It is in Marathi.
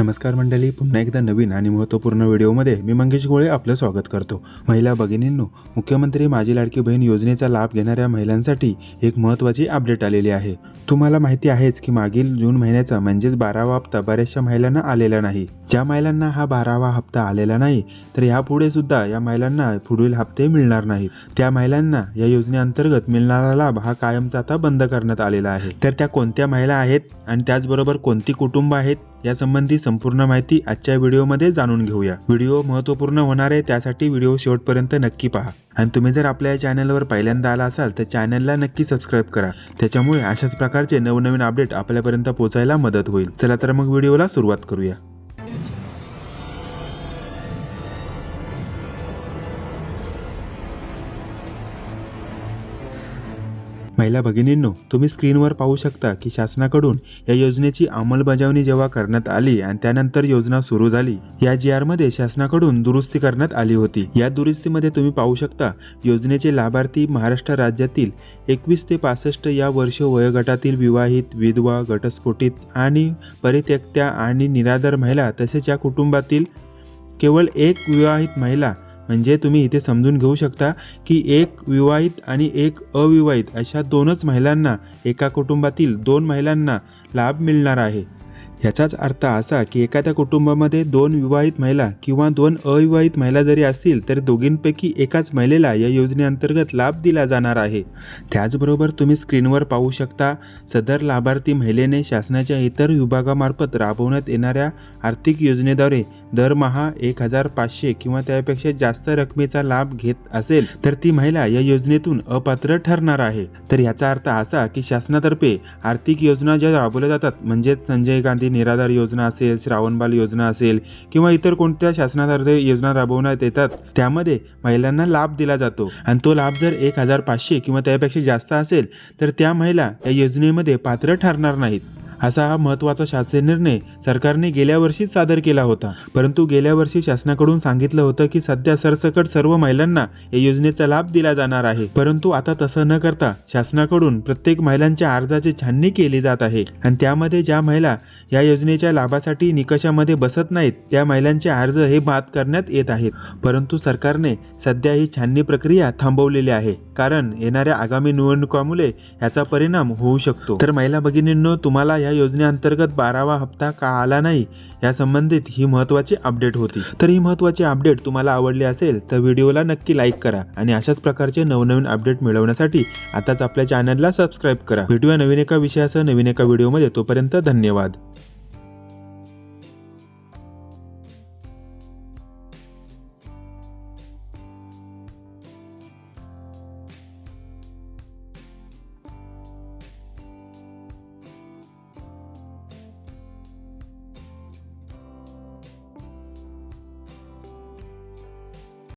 नमस्कार मंडळी पुन्हा एकदा नवीन आणि महत्त्वपूर्ण व्हिडिओमध्ये मी मंगेश गोळे आपलं स्वागत करतो. महिला भगिनींनो मुख्यमंत्री माझी लाडकी बहीण योजनेचा लाभ घेणाऱ्या महिलांसाठी एक महत्त्वाची अपडेट आलेली आहे. तुम्हाला माहिती आहेच की मागील जून महिन्याचा म्हणजेच बारावा हप्ता बऱ्याचशा महिलांना आलेला नाही. ज्या महिलांना हा बारावा हप्ता आलेला नाही तर यापुढे सुद्धा या महिलांना पुढील हप्ते मिळणार नाहीत त्या महिलांना या योजनेअंतर्गत मिळणारा लाभ हा कायमचा आता बंद करण्यात आलेला आहे. तर त्या कोणत्या महिला आहेत आणि त्याचबरोबर कोणती कुटुंब आहेत? यासंबंधी संपूर्ण माहिती आजच्या व्हिडिओमध्ये जाणून घेऊया. व्हिडिओ महत्त्वपूर्ण होणार आहे त्यासाठी व्हिडिओ शेवटपर्यंत नक्की पहा. आणि तुम्ही जर आपल्या या चॅनलवर पहिल्यांदा आला असाल तर चॅनलला नक्की सबस्क्राईब करा. त्याच्यामुळे अशाच प्रकारचे नवनवीन अपडेट आपल्यापर्यंत पोहोचायला मदत होईल. चला तर मग व्हिडिओला सुरुवात करूया. महिला भगिनींनो तुम्ही स्क्रीनवर पाहू शकता की शासनाकडून या योजनेची अंमलबजावणी जेव्हा करण्यात आली आणि त्यानंतर योजना सुरू झाली या जी आरमध्ये शासनाकडून दुरुस्ती करण्यात आली होती. या दुरुस्तीमध्ये तुम्ही पाहू शकता योजनेचे लाभार्थी महाराष्ट्र राज्यातील एकवीस ते पासष्ट या वर्ष वयोगटातील विवाहित विधवा घटस्फोटित आणि परित्यक्त्या आणि निराधार महिला तसेच या कुटुंबातील केवळ एक विवाहित महिला म्हणजे तुम्ही इथे समजून घेऊ शकता की एक विवाहित आणि एक अविवाहित अशा दोनच महिलांना एका कुटुंबातील दोन महिलांना लाभ मिळणार आहे. याचाच अर्थ असा की एखाद्या कुटुंबामध्ये दोन विवाहित महिला किंवा दोन अविवाहित महिला जरी असतील तर दोघींपैकी एकाच महिलेला या योजनेअंतर्गत लाभ दिला जाणार आहे. त्याचबरोबर तुम्ही स्क्रीनवर पाहू शकता सदर लाभार्थी महिलेने शासनाच्या इतर विभागामार्फत राबवण्यात येणाऱ्या आर्थिक योजनेद्वारे दरमहा एक हजार पाचशे किंवा त्यापेक्षा जास्त रकमेचा लाभ घेत असेल तर ती महिला या योजनेतून अपात्र ठरणार आहे. तर याचा अर्थ असा की शासनातर्फे आर्थिक योजना ज्या राबवल्या जातात म्हणजेच संजय गांधी निराधार योजना असेल श्रावणबाल योजना असेल किंवा इतर कोणत्या शासनातर्फे योजना राबवण्यात येतात त्यामध्ये महिलांना लाभ दिला जातो. आणि तो लाभ जर एक हजार पाचशे किंवा त्यापेक्षा जास्त असेल तर त्या महिला या योजनेमध्ये पात्र ठरणार नाहीत. असा हा महत्त्वाचा शासकीय निर्णय सरकारने गेल्या वर्षीच सादर केला होता. परंतु गेल्या वर्षी शासनाकडून सांगितलं होतं की सध्या सरसकट सर्व महिलांना या योजनेचा लाभ दिला जाणार आहे. परंतु आता तसं न करता शासनाकडून प्रत्येक महिलांच्या अर्जाची छाननी केली जात आहे. आणि त्यामध्ये ज्या महिला या योजनेच्या लाभासाठी निकषामध्ये बसत नाहीत. त्या महिलांचे अर्ज हे बाद करण्यात येत आहेत. परंतु सरकारने सध्या ही छाननी प्रक्रिया थांबवलेली आहे. कारण येणाऱ्या आगामी निवडणुकामुळे याचा परिणाम होऊ शकतो. तर महिला भगिनींनो तुम्हाला या योजनेअंतर्गत बारावा हप्ता का आला नाही? या संबंधित ही महत्त्वाची अपडेट होती. तर ही महत्त्वाची अपडेट तुम्हाला आवडली असेल तर व्हिडिओला नक्की लाईक करा आणि अशाच प्रकारचे नवनवीन अपडेट मिळवण्यासाठी आताच आपल्या चॅनलला सबस्क्राईब करा. भेटूया नवीन एका विषयासह नवीन एका व्हिडिओमध्ये तोपर्यंत धन्यवाद.